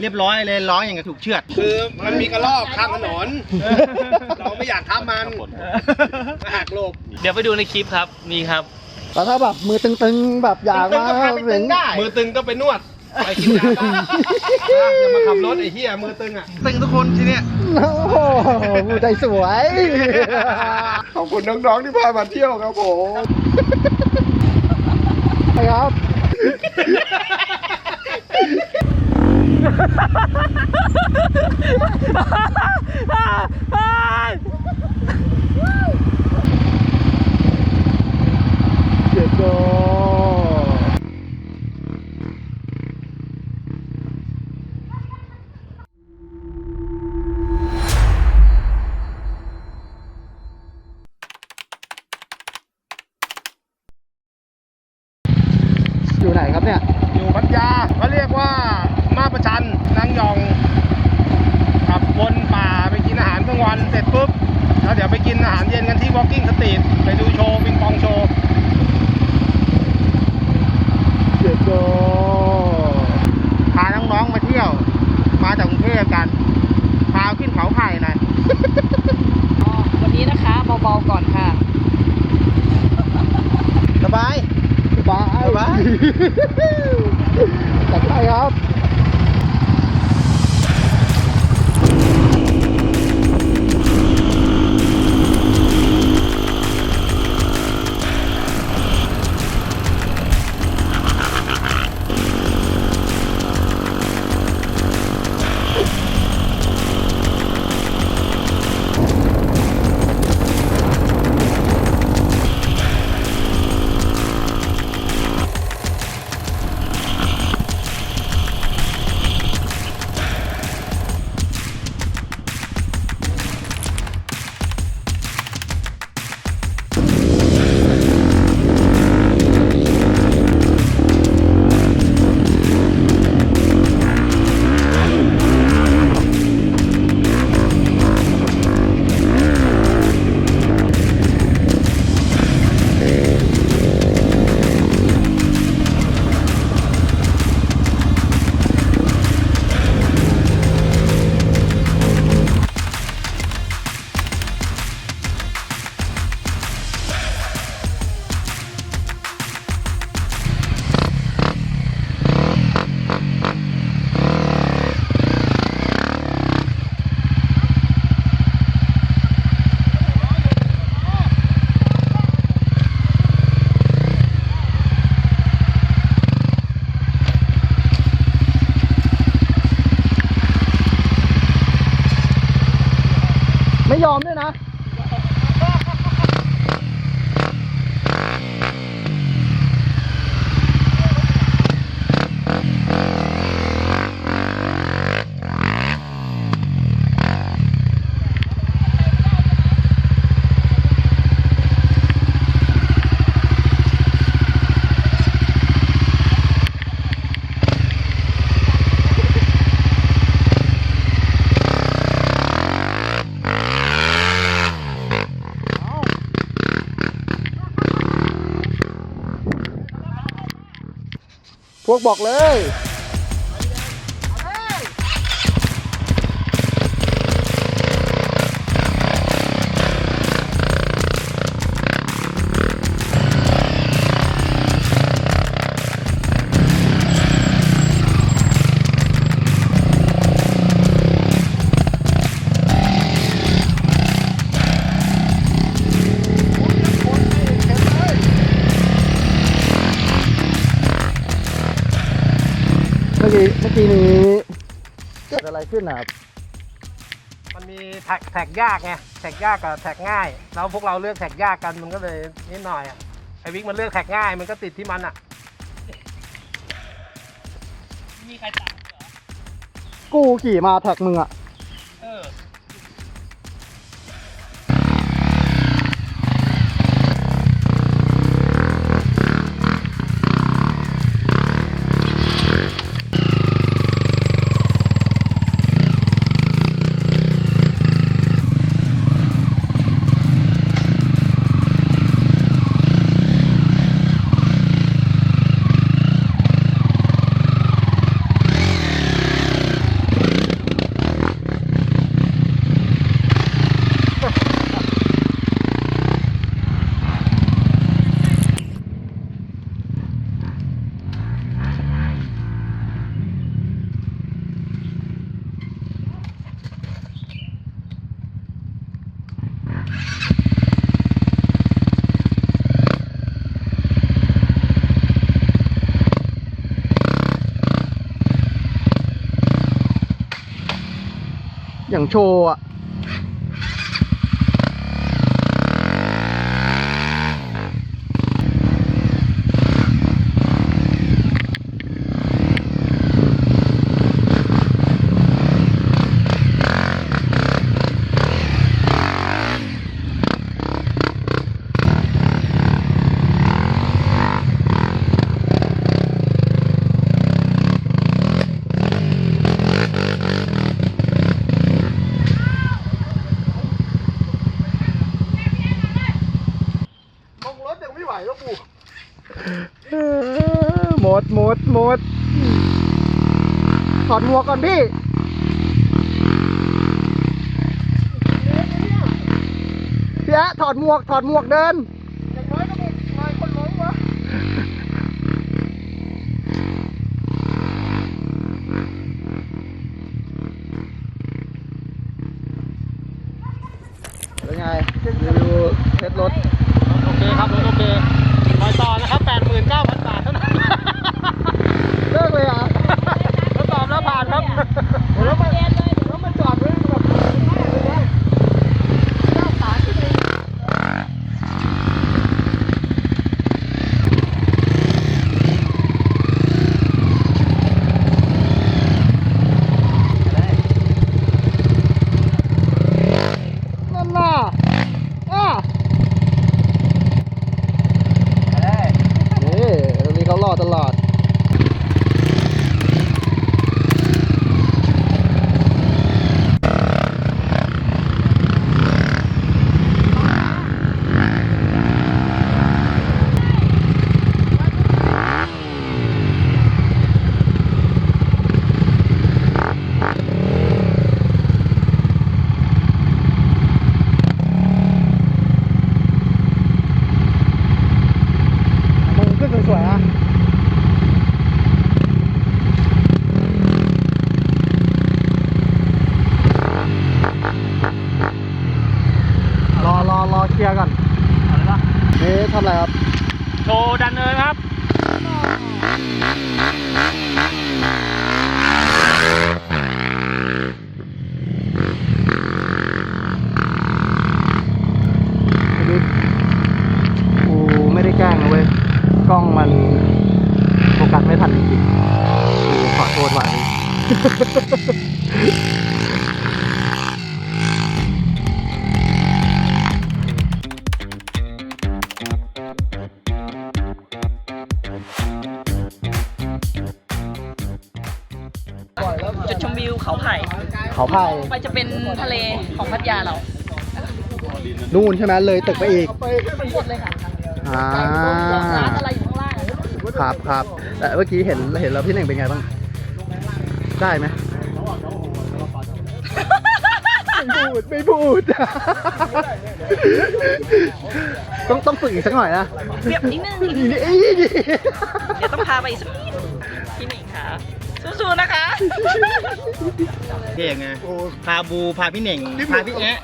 เรียบร้อยเลยร้องอย่างกับถูกเชือด คือมันมีกระรอกข้างถนน เราไม่อยากทับมันหักหลบ เดี๋ยวไปดูในคลิปครับ มีครับแต่ถ้าแบบมือตึงๆแบบอยากมาตึงๆก็พาไปตึงได้มือตึงก็ไปนวดไปกินยาบ้าอย่ามาขับรถไอ้เหี้ยมือตึงอะตึงทุกคนที่เนี้ยโอ้โหมือใจสวย ขอบคุณน้องๆที่พามาเที่ยวครับผมไปครับ เจ็ดโดอยู่ไหนครับเนี่ย อยู่พัทยาเขาเรียกว่ามาประชันนางยองขับวนป่าไปกินอาหารกลางวันเสร็จปุ๊บแล้วเดี๋ยวไปกินอาหารเย็นกันที่ Walking Street ไปดูโชว์ปิงปองโชว์ เจ็ดโด พาน้องๆมาเที่ยว มาจากกรุงเทพกัน พาขึ้นเขาไผ่หน่อย อ๋อวันนี้ นะคะเบาๆก่อนค่ะ สบาย สบาย สบาย จัดไปครับ พวกบอกเลย อะไรขึ้นนะครับมันมีแท็กแท็กยากไงแท็กยากกับแท็กง่าย แล้วพวกเราเลือกแท็กยากกันมันก็เลยนิดหน่อยอะไอวิกมันเลือกแท็กง่ายมันก็ติดที่มันอะ มีใครตามเหรอกูขี่มาแท็กมึงอะเออ อย่างโชว์อะ รถยังไหวแล้วกูหมดหมดหมดถอดหมวกก่อนพี่พี่อะถอดหมวกถอดหมวกเดิน เขาพายไปจะเป็นทะเลของพัทยาเรานู่นใช่ไหมเลยตึกไปอีกทั้งหมดเลยค่ะอ่าร้านอะไรอยู่ข้างล่างอะครับครับแต่เมื่อกี้เห็นเห็นแล้วพี่เน่งเป็นไงบ้างได้ไหมไม่พูดไม่พูด ต้องต้องฝึกอีกสักหน่อยนะเรียบนิดนึงอีนี่อีนี่เดี๋ยวต้องพาไปอีกสักนิดพี่หนิงค่ะ สู้ๆนะคะพี่เอกไงพาบูพาพี่เหน่งพาพี่แอะ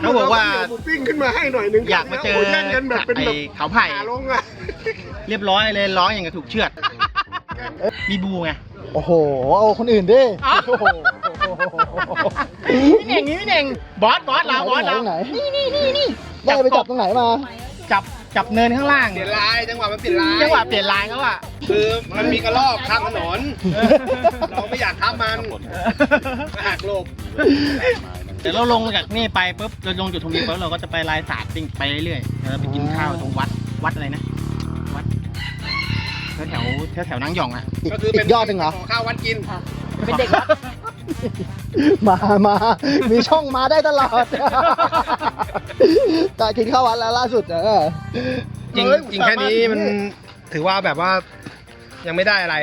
เขาบอกว่าปิ้งขึ้นมาให้หน่อยนึงอยากมาเจอแย่งกันแบบเป็นแบบไอ้เขาไผ่ขาลงอะเรียบร้อยเลยร้องอย่างกับถูกเชือด มีบูไง โอ้โห เอาคนอื่นดิอ้าวโอ้โห พี่เหน่งนี่พี่เหน่งบอสบอสเราบอสเราตรงไหน นี่นี่นี่นี่ได้ไปจับตรงไหนมา จับ จับเนินข้างล่าง เปลี่ยนลายจังหวะมันเปลี่ยนลายจังหวะเปลี่ยนลายเขาอะคือมันมีกระรอกข้างถนนเออเราไม่อยากทับมันหักหลบเดี๋ยวเราลงจากนี่ไปปุ๊บเราลงจุดชมวิวปุ๊บเราก็จะไปลายสาดติ้งไปเรื่อยๆแล้วเราไปกินข้าวตรงวัดวัดอะไรนะวัดแถวแถวแถวแถวนางหยองอะอีกก็คืออีเป็นกยอดหนึ่งเหรอ ขข้าววัดกิน เป็นเด็กวัด มามา มีช่องมาได้ตลอด แต่กินข้าววันแล้วล่าสุดเออจริงจริงแค่นี้มันถือว่าแบบว่ายังไม่ได้อะไร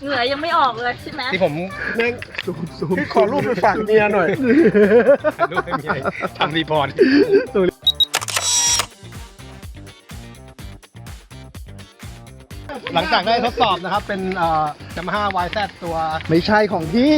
เหงื่อยังไม่ออกเลยใช่ไหมที่ผมแม่งขอรูปไปฝากเมียหน่อยรูปให้เมียทำรีพอร์ต หลังจากได้ทดสอบนะครับ เป็นยามาฮ่า YZ ตัว ไม่ใช่ของพี่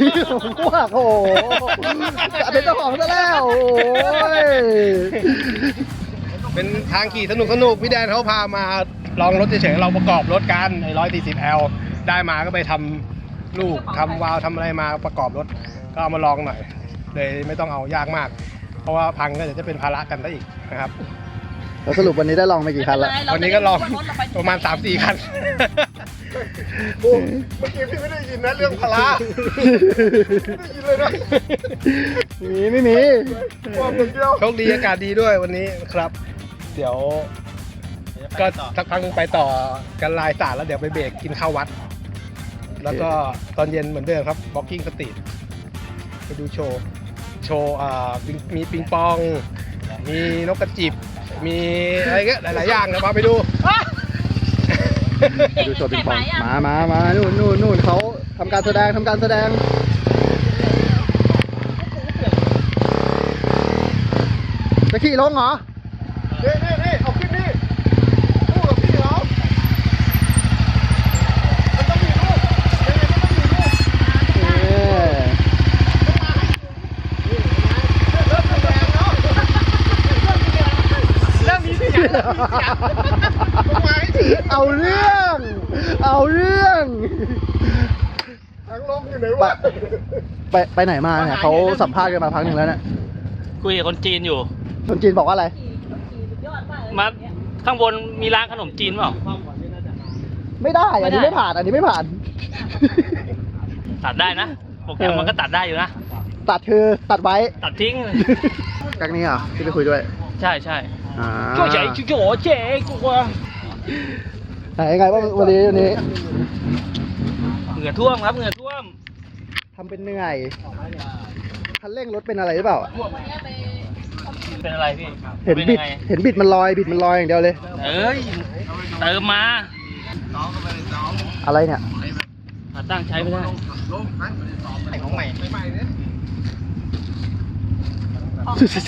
พี่ของพวกโอ้โหเป็นเจ้าของซะแล้วโอ้ยเป็นทางขี่สนุกสนุกพี่แดนเขาพามาลองรถเฉยๆเราประกอบรถกันใน140 L ได้มาก็ไปทำลูกทำวาล์วทำอะไรมาประกอบรถ ก็เอามาลองหน่อยเลยไม่ต้องเอายากมาก เพราะว่าพังก็เดี๋ยวจะเป็นภาระกันได้อีกนะครับ แล้วสรุปวันนี้ได้ลองไปกี่คันละวันนี้ก็ลองประมาณ 3-4 คัน โอ้เมื่อกี้พี่ไม่ได้ยินนะเรื่องภาระไม่ได้ยินเลยนะมีไม่มีโชคดีอากาศดีด้วยวันนี้ครับ เดี๋ยว ก็สักพักหนึงไปต่อกันลายสาดแล้วเดี๋ยวไปเบรกกินข้าววัด แล้วก็ตอนเย็นเหมือนเดิมครับ Walking Street ไปดูโชว์ โชว์อ่าปิงมีปิงปอง มีนกกระจิบ มีอะไรเงี้ยหลายๆอย่างนะมาไปดู ดูโชว์ปิงปองมามามานู่นนู่นนู่นเขาทำการแสดงทำการแสดง จะขี่ลงเหรอ นี่นี่นี่เอาขึ้นนี่คู่กับพี่เขามันต้องมีลูกยังไงก็ต้องมีลูก เออ เริ่มมีเสียงเริ่มมีเสียงต้องมาให้ถึง เอาเรื่อง เอาเรื่อง ทางลงอยู่ไหน ไป วะ ไปไปไหนมาเนี่ยเขาสัมภาษณ์กันมาพักหนึ่งแล้วเนี่ยคุยกับคนจีนอยู่ คนจีนบอกว่าอะไร มาข้างบนมีร้านขนมจีนเปล่า ไม่ได้อันนี้ไม่ผ่านอันนี้ไม่ผ่าน ตัดได้นะโปรแกรมมันก็ตัดได้อยู่นะ ตัดคือตัดไว้ตัดทิ้งกักนี้เหรอที่ไปคุยด้วย ใช่ใช่อ่าก็ใหญ่จุ๊โจ๋เจ๊กูว่าไหนยังไงบ้างวันนี้วันนี้เหงื่อท่วมครับเหงื่อท่วม ทำเป็นเหนื่อยคันเร่งรถเป็นอะไรหรือเปล่า เป็นอะไรพี่เห็นป็บิดยังไงเห็นบิดมันลอย บิดมันลอยอย่างเดียวเลย เอ้ย เติมมาอะไรเนี่ย ขาตั้งใช้ไม่ได้ไอของใหม่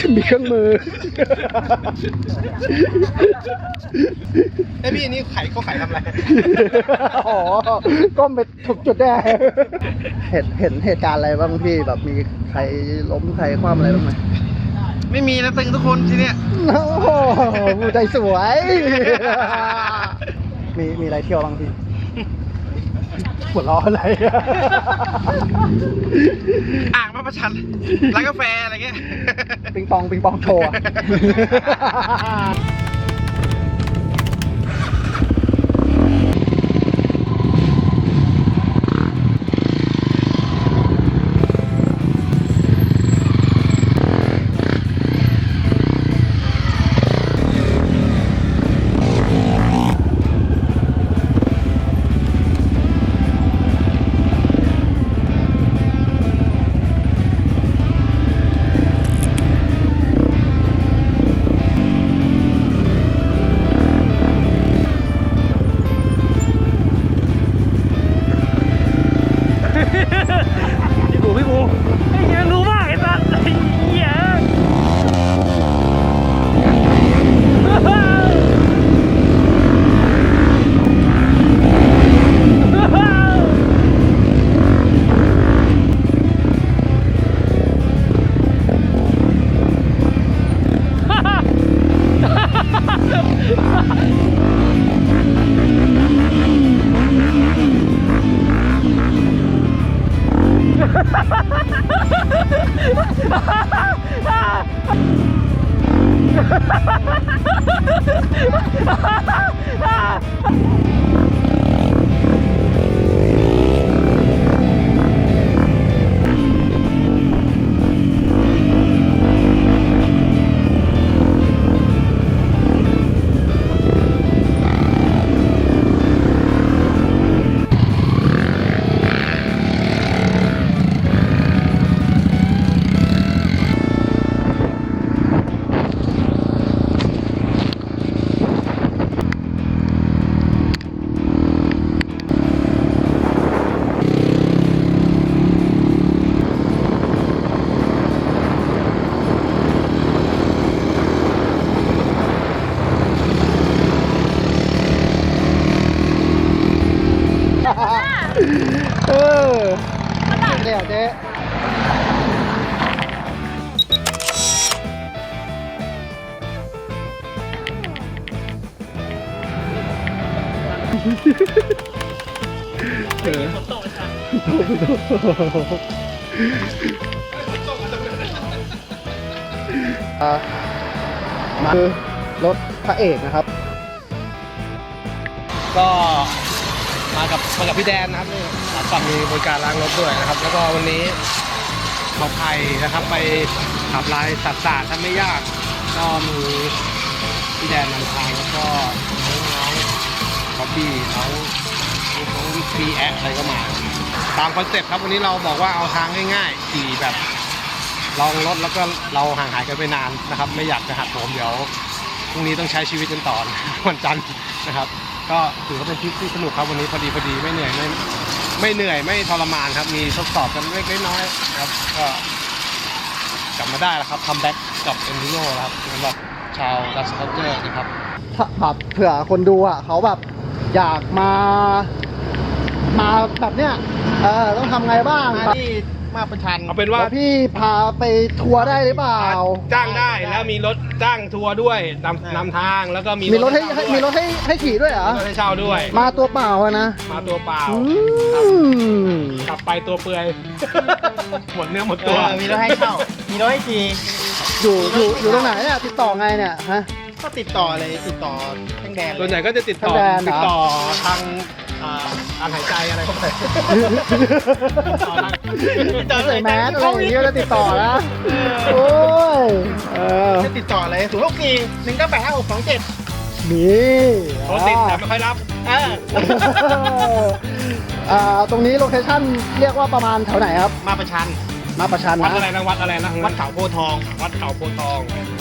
ฉันมีเครื่องมือไอพี่นี่ไข่เขาไข่ทำอะไรอ๋อก้มไปถูกจุดได้เห็นเห็นเหตุการณ์อะไรบ้างพี่แบบมีใครล้มใครคว่ำอะไรบ้างไหมไม่มีนะตึงทุกคนที่เนี้ยโอ้โหผู้ใจสวย มีมีอะไรเที่ยวบ้างพี่ หัวล้ออะไรอ่างมาประชันร้านกาแฟอะไรเงี้ย ปิงปองปิงปองโชว์อะ อออ่ามาคือรถพระเอกนะครับ ก็มากับมากับพี่แดนนะครับนี่รับฝั่งมีบริการล้างรถด้วยนะครับ แล้วก็วันนี้มาไผ่นะครับ ไปขับลายสัตว์ศาสตร์ทำไม่ยาก ก็มีพี่แดนนำทางแล้วก็น้องน้องบ๊อบบี้น้องน้องพีแอะอะไรก็มา ตามคอนเซ็ปต์ครับวันนี้เราบอกว่าเอาทางง่ายๆขี่แบบลองรถแล้วก็เราห่างหายกันไปนานนะครับ ไม่อยากจะหักโหมเดี๋ยวพรุ่งนี้ต้องใช้ชีวิตกันต่อนวันจันทร์นะครับ ก็ถือว่าเป็นทริปที่สนุกครับวันนี้พอดีพอดีไม่เหนื่อยไม่ไม่เหนื่อยไม่ทรมานครับ มีทดสอบกันเล็กน้อยครับ ก็กลับมาได้แล้วครับคัมแบ็กกับเอ็นดิโน่ครับสำหรับชาวดัสคัลเจอร์นะครับถ้าแบบเผื่อคนดูอะเขาแบบอยากมามาแบบเนี้ย เออต้องทำไงบ้างมาแบบที่มาประชันเอาเป็นว่า แล้วพี่พาไปทัวร์ได้หรือเปล่า จ้างได้แล้วมีรถจ้างทัวร์ด้วยนำนำทางแล้วก็มีมีรถให้เช่าให้ด้วยมีรถให้ให้ขี่ด้วยเหรอมีรถให้เช่าด้วย มาตัวเปล่าอะนะมาตัวเปล่าอืมกลับไปตัวเปลือย หมดเนื้อหมดเอตัวอมีรถให้เช่า มีรถให้ขี่ อยู่อยู่อยู่ตรงไหนเนี่ยติดต่อไงเนี่ยฮะ ก็ติดต่อเลยติดต่อแท่งแดนเลยส่วนใหญ่ก็จะติดต่อทางแดนเหรอติดต่อทางอ่าการหายใจอะไรพวกนี้ต่อทางติดต่อใส่แมสอะไรอย่างเงี้ยก็ติดต่อนะโอ้ยเออจะติดต่อเลยศูนย์หกสี่หนึ่งเก้าแปดห้าหกสองเจ็ดนี่โทรติดแต่ไม่ค่อยรับเอออ่าตรงนี้โลเคชั่นเรียกว่าประมาณแถวไหนครับ มาประชันมาประชันวัดอะไรนะนะวัดอะไรนะวัดเขาโพธิ์ทอง วัดเขาโพธิ์ทอง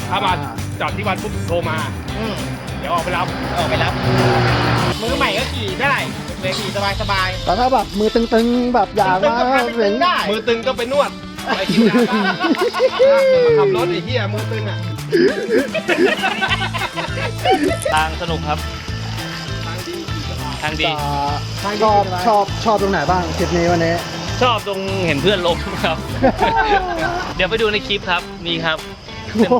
ถ้ามาอ่าจอดที่วัดปุ๊บโทรมา อืมเดี๋ยวออกไปรับ ออกไปรับมือใหม่ก็ขี่ได้เลยขี่สบายสบายแต่ถ้าแบบมือตึงๆแบบอยากมาตึงก็พาไปตึงได้มือตึงก็ไปนวดไปกินยาบ้ามาขับรถไอ้เหี้ยมือตึงอะทางสนุกครับ ทางดีจะชอบชอบชอบตรงไหนบ้างคลิปนี้วันนี้ ชอบตรงเห็นเพื่อนล้มครับ เดี๋ยวไปดูในคลิปครับนี่ครับ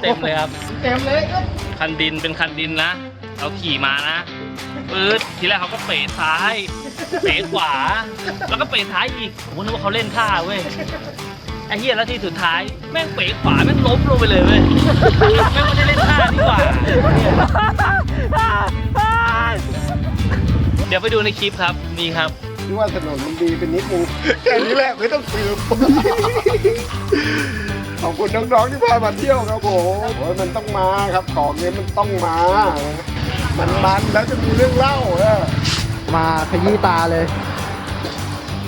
เต็มๆเลยครับเต็มเลยก็คันดินเป็นคันดินนะเราขี่มานะปื๊ดทีแรกเขาก็เป๋ซ้าย เป๋ขวา แล้วก็เป๋ซ้ายอีกผมนึกว่าเขาเล่นท่าเว้ยไอ้เหี้ยแล้วที่สุดท้ายแม่งเป๋ขวาแม่งล้มลงไปเลยเว้ยแม่งไม่ได้เล่นท่านี่หว่า เดี๋ยวไปดูในคลิปครับนี่ครับ ที่ว่าถนนมันดีเป็นนิดนึงแค่นี้แหละไม่ต้องสืบ ขอบคุณน้องๆที่พามาเที่ยวครับผมโอ้ยมันต้องมาครับของเนี้ยมันต้องมา มันมันแล้วจะมีเรื่องเล่าเออมาขยี้ตาเลย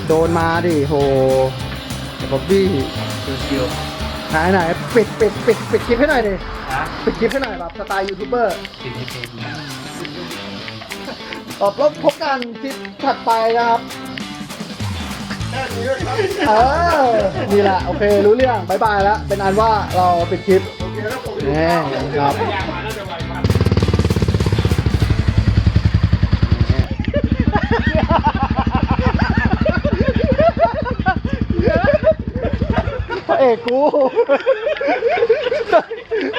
โดนมาดิโหบ๊อบบี้ไหนไหนปิดปิดปิดปิดคลิปให้หน่อยดิปิดคลิปให้หน่อยแบบสไตล์ยูทูบเบอร์ตอบแล้วพบกันคลิปถัดไปนะครับ เออนี่แหละ โอเค รู้เรื่องบายบายแล้ว เป็นอันว่าเราปิดคลิปนี่ครับพระเอกกู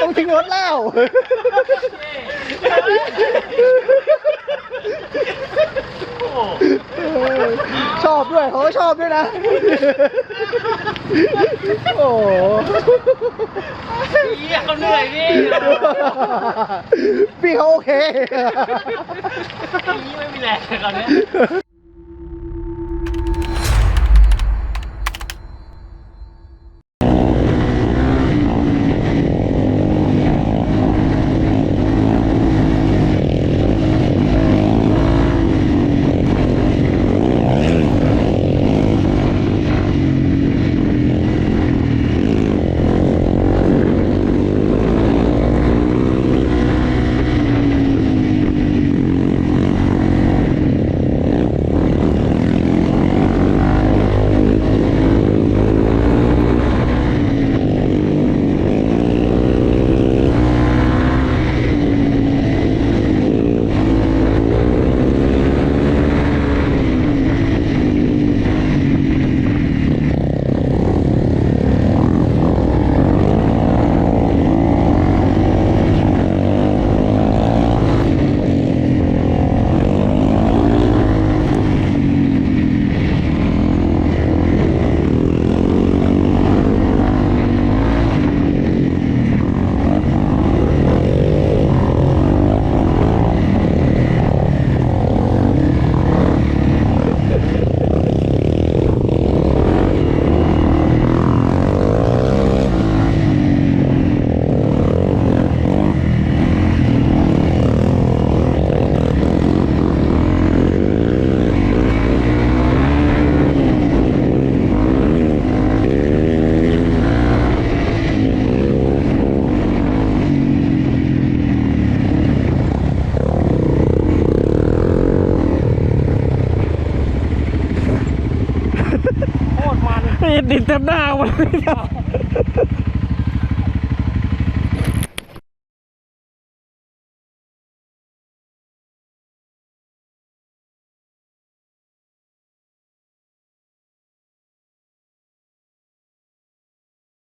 ต้องทิ้งรถแล้ว ชอบด้วยเขาก็ชอบด้วยนะ โอ้โหเหี้ยเขาเหนื่อยนี่พี่เขาโอเคนี่ไม่มีแรงตอนเนี้ย ดินเต็มหน้าหมดเลย